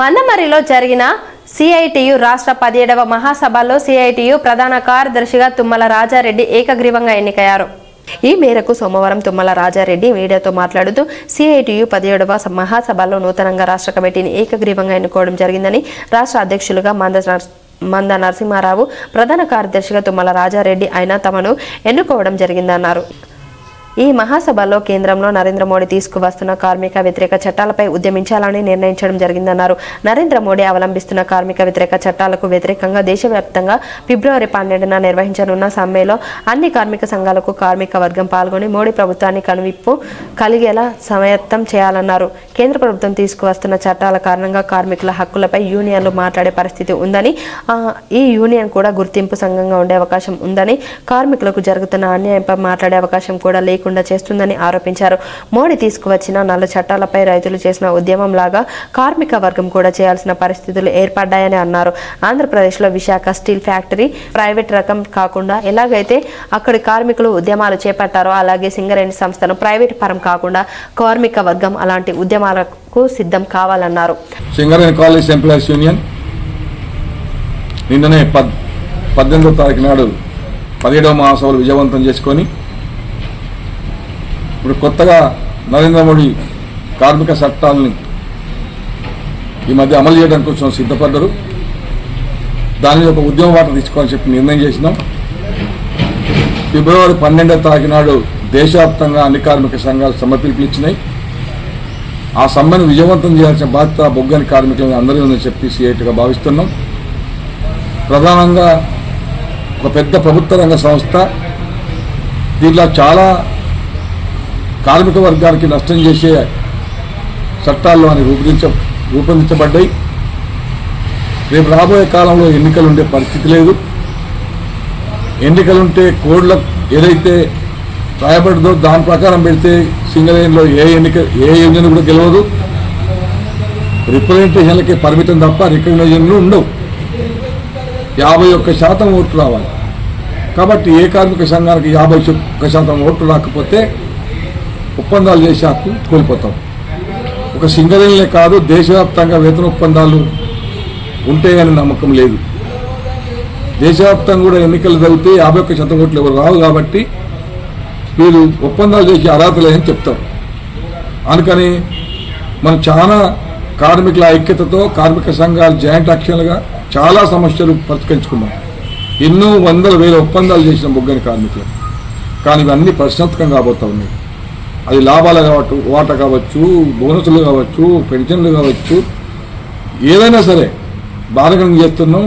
మందమరిలో జరిగిన సిఐటియు రాష్ట్ర పదిహేడవ మహాసభలో సిఐటియు ప్రధాన కార్యదర్శిగా తుమ్మల రాజారెడ్డి ఏకగ్రీవంగా ఎన్నికయ్యారు. ఈ మేరకు సోమవారం తుమ్మల రాజారెడ్డి మీడియాతో మాట్లాడుతూ సిఐటియు పదిహేడవ మహాసభలో నూతనంగా రాష్ట్ర కమిటీని ఏకగ్రీవంగా ఎన్నుకోవడం జరిగిందని రాష్ట్ర అధ్యక్షులుగా మంద మంద నరసింహారావు ప్రధాన కార్యదర్శిగా తుమ్మల రాజారెడ్డి ఆయన తమను ఎన్నుకోవడం జరిగిందన్నారు. ఈ మహాసభలో కేంద్రంలో నరేంద్ర మోడీ తీసుకువస్తున్న కార్మిక వ్యతిరేక చట్టాలపై ఉద్యమించాలని నిర్ణయించడం జరిగిందన్నారు. నరేంద్ర మోడీ అవలంబిస్తున్న కార్మిక వ్యతిరేక చట్టాలకు వ్యతిరేకంగా దేశవ్యాప్తంగా ఫిబ్రవరి పన్నెండున నిర్వహించనున్న సమ్మెలో అన్ని కార్మిక సంఘాలకు కార్మిక వర్గం పాల్గొని మోడీ ప్రభుత్వాన్ని కనువిప్పు కలిగేలా సమయత్తం చేయాలన్నారు. కేంద్ర ప్రభుత్వం తీసుకువస్తున్న చట్టాల కారణంగా కార్మికుల హక్కులపై యూనియన్లు మాట్లాడే పరిస్థితి ఉందని ఈ యూనియన్ కూడా గుర్తింపు సంఘంగా ఉండే అవకాశం ఉందని కార్మికులకు జరుగుతున్న అన్యాయంపై మాట్లాడే అవకాశం కూడా లేకుండా చేస్తుందని ఆరోపించారు. మోడీ తీసుకువచ్చిన నల్ల చట్టాలపై రైతులు చేసిన ఉద్యమం లాగా కార్మిక వర్గం కూడా చేయాల్సిన పరిస్థితులు ఏర్పడ్డాయని అన్నారు. ఆంధ్రప్రదేశ్లో విశాఖ స్టీల్ ఫ్యాక్టరీ ప్రైవేట్ రకం కాకుండా ఎలాగైతే అక్కడి కార్మికులు ఉద్యమాలు చేపట్టారో అలాగే సింగరేణి సంస్థను ప్రైవేట్ పరం కాకుండా కార్మిక వర్గం అలాంటి ఉద్యమాలకు సిద్ధం కావాలన్నారు. సింగరేణి కాలేజ్ ఎంప్లాయీస్ యూనియన్ నిన్ననే పద్ పద్దెనిమిదో తారీఖు నాడు పదిహేడవ మహాసభలు విజయవంతం చేసుకొని ఇప్పుడు కొత్తగా నరేంద్ర మోడీ కార్మిక చట్టాలని ఈ మధ్య అమలు చేయడానికి కొంచెం సిద్ధపడ్డరు. దాని మీద ఒక ఉద్యమ వాట తీసుకోవాలని చెప్పి నిర్ణయం చేసినాం. ఫిబ్రవరి పన్నెండవ తారీఖు నాడు దేశవ్యాప్తంగా అన్ని కార్మిక సంఘాలు సమ్మె పిలుపునిచ్చినాయి ఆ సమ్మెను విజయవంతం చేయాల్సిన బాధ్యత బొగ్గని కార్మికులను అందరూ ఉందని చెప్పి సీఐటీగా భావిస్తున్నాం. ప్రధానంగా ఒక పెద్ద ప్రభుత్వ రంగ సంస్థ. దీంట్లో చాలా కార్మిక వర్గానికి నష్టం చేసే చట్టాల్లో అని రూపొందించ రూపొందించబడ్డాయి. రేపు రాబోయే కాలంలో ఎన్నికలు ఉండే పరిస్థితి లేదు. ఎన్నికలుంటే కోడ్ల ఏదైతే రాయబడిందో దాని ప్రకారం పెడితే సింగరేణిలో ఏ ఎన్నిక ఏ యూనియన్ కూడా గెలవదు. రిప్రజెంటేషన్లకే పరిమితం తప్ప రికగ్నైజన్లు ఉండవు. యాభై ఒక్క శాతం ఓట్లు రావాలి. కాబట్టి ఏ కార్మిక సంఘానికి యాభై ఒక్క శాతం ఓట్లు రాకపోతే ఒప్పందాలు చేసే హక్కు కోల్పోతాం. ఒక సింగరేణిలే కాదు దేశవ్యాప్తంగా వేతన ఒప్పందాలు ఉంటాయని నమ్మకం లేదు. దేశవ్యాప్తంగా కూడా ఎన్నికలు జరిగితే యాభై ఒక్క శాతం ఓట్లు ఎవరు రావు కాబట్టి వీరు ఒప్పందాలు చేసే అర్హత లేదని చెప్తారు అందుకని మనం చాలా కార్మికుల ఐక్యతతో కార్మిక సంఘాలు జాయింట్ యాక్షన్లుగా చాలా సమస్యలు పరిష్కరించుకున్నాం. ఎన్నో వందల వేల ఒప్పందాలు చేసిన బొగ్గని కార్మికులు. కానీ ఇవన్నీ ప్రశ్నార్థకం కాబోతా ఉన్నాయి. అది లాభాలు కావచ్చు వాట కావచ్చు బోనసులు కావచ్చు పెన్షన్లు కావచ్చు ఏదైనా సరే బాధకరం చేస్తున్నాం.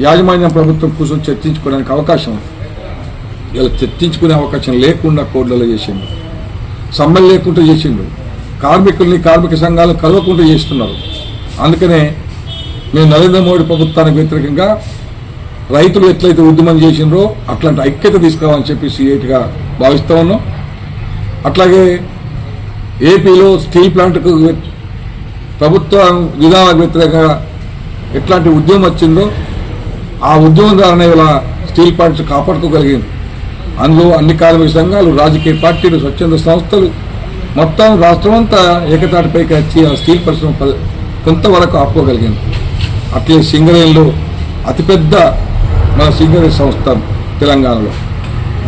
యాజమాన్యం ప్రభుత్వం కూర్చొని చర్చించుకోవడానికి అవకాశం ఇలా చర్చించుకునే అవకాశం లేకుండా కోడ్లలో చేసిండు. సమ్మెలు లేకుండా చేసిండు. కార్మికుల్ని కార్మిక సంఘాలు కలవకుండా చేస్తున్నారు. అందుకనే మేము నరేంద్ర మోడీ ప్రభుత్వానికి వ్యతిరేకంగా రైతులు ఎట్లయితే ఉద్యమం చేసిండ్రో అట్లాంటి ఐక్యత తీసుకురావాలని చెప్పి సిఐటిగా భావిస్తూ ఉన్నాం. అట్లాగే ఏపీలో స్టీల్ ప్లాంట్కు ప్రభుత్వ విధానాలకు వ్యతిరేకంగా ఎట్లాంటి ఉద్యమం వచ్చిందో ఆ ఉద్యమం ద్వారానే ఇలా స్టీల్ ప్లాంట్స్ కాపాడుకోగలిగింది అందులో అన్ని కార్మిక సంఘాలు రాజకీయ పార్టీలు స్వచ్ఛంద సంస్థలు మొత్తం రాష్ట్రం అంతా ఏకతాటిపైకి వచ్చి ఆ స్టీల్ పరిశ్రమ కొంతవరకు ఆపుకోగలిగింది అట్లే సింగరేణిలో అతిపెద్ద మన సింగరేణి సంస్థ తెలంగాణలో.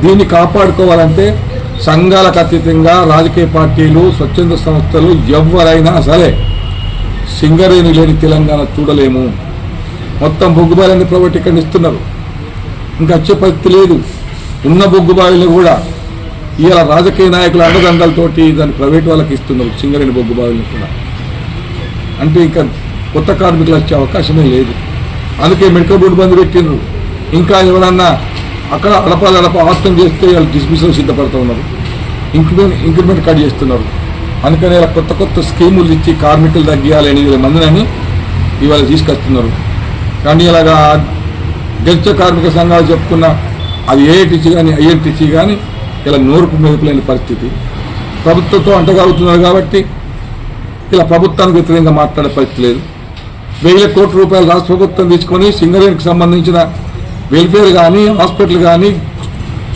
దీన్ని కాపాడుకోవాలంటే సంఘాలకు అతీతంగా రాజకీయ పార్టీలు స్వచ్ఛంద సంస్థలు ఎవరైనా సరే సింగరేణి లేని తెలంగాణ చూడలేము. మొత్తం బొగ్గుబాయిలన్నీ ప్రైవేటీకరణ ఇంకా వచ్చే పరిస్థితి లేదు. ఉన్న బొగ్గుబాయిలు కూడా ఇవాళ రాజకీయ నాయకుల అండదండలతోటి దాన్ని ప్రైవేట్ వాళ్ళకి ఇస్తున్నారు సింగరేణి బొగ్గుబాయిలు కూడా. అంటే ఇంకా కొత్త కార్మికులు వచ్చే అవకాశమే లేదు. అందుకే మెడికల్ బోర్డు బంద్ పెట్టిండ్రు. ఇంకా ఎవరన్నా అక్కడ అడపాలి అడప ఆస్తం చేస్తే వాళ్ళు డిస్మిసల్ సిద్ధపడుతూ ఉన్నారు. ఇంక్రిమెంట్ ఇంక్రిమెంట్ కట్ చేస్తున్నారు. అందుకని ఇలా కొత్త కొత్త స్కీములు ఇచ్చి కార్మికులు తగ్గియాలి ఎనిమిది మందిని ఇవాళ తీసుకొస్తున్నారు. కానీ ఇలాగా గెలిచే కార్మిక సంఘాలు చెప్పుకున్న అది ఏఐటీసీ కానీ ఐఎన్టీసీ కానీ ఇలా నోరుపు మెరుపులేని పరిస్థితి. ప్రభుత్వంతో అంటగలుగుతున్నారు కాబట్టి ఇలా ప్రభుత్వానికి వ్యతిరేకంగా మాట్లాడే పరిస్థితి లేదు. వెయ్యి కోట్ల రూపాయలు రాష్ట్ర ప్రభుత్వం తీసుకొని సింగరేణికి సంబంధించిన వెల్ఫేర్ కానీ హాస్పిటల్ కానీ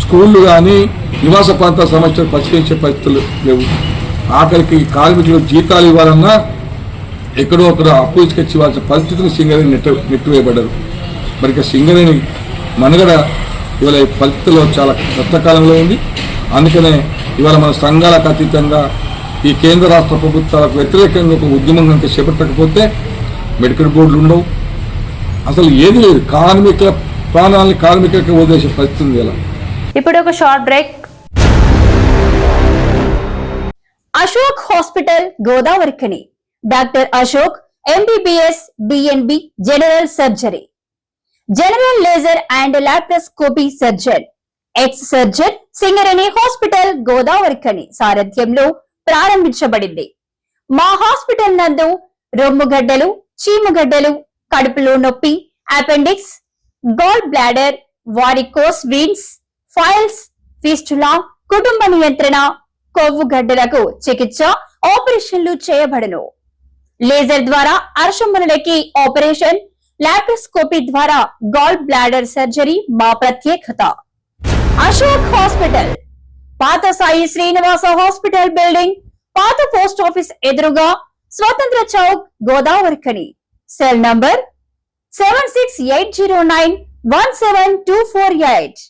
స్కూళ్ళు కానీ నివాస ప్రాంత సమస్యలు పరిష్కరించే పరిస్థితులు లేవు. ఆఖరికి కార్మికులకు జీతాలు ఇవ్వాలన్నా ఎక్కడో అక్కడ అప్పు ఇసుకొచ్చి పరిస్థితులు సింగరేణి నెట్ నెట్టివేయబడ్డారు. మరి సింగరేణి మనుగడ ఇవాళ పరిస్థితుల్లో చాలా కష్టకాలంలో ఉంది. అందుకనే ఇవాళ మన సంఘాలకు అతీతంగా ఈ కేంద్ర రాష్ట్ర ప్రభుత్వాలకు వ్యతిరేకంగా ఒక ఉద్యమం కనుక చేపట్టకపోతే మెడికల్ బోర్డులు ఉండవు. అసలు ఏది లేదు. కార్మికుల ప్రాణాలని కార్మికులకి వదిలేసే పరిస్థితి ఉంది ఇలా. ఇప్పుడు ఒక short break Ashok hospital Godavarikhani. Doctor Ashok MBBS DNB general surgery. General laser and laparoscopy surgeon. Ex surgeon Singareni hospital Godavarikhani సారథ్యంలో ప్రారంభించబడింది. మా హాస్పిటల్ నందు రొమ్ముగడ్డలు చీముగడ్డలు కడుపులో నొప్పి appendix gall bladder varicose veins piles fistula కుటుంబ నియంత్రణ కొవ్వు గడ్డలకు చికిత్స ఆపరేషన్లు చేయబడను. లేజర్ ద్వారా అర్షములకి ఆపరేషన్ లాప్రోస్కోపీ ద్వారా గాల్ బ్లాడర్ సర్జరీ మా ప్రత్యేకత. అశోక్ హాస్పిటల్ పాత సాయి శ్రీనివాస హాస్పిటల్ బిల్డింగ్ పాత పోస్ట్ ఆఫీస్ ఎదురుగా స్వతంత్ర Chowk Godavarikhani cell number seven six eight zero nine one seven two four eight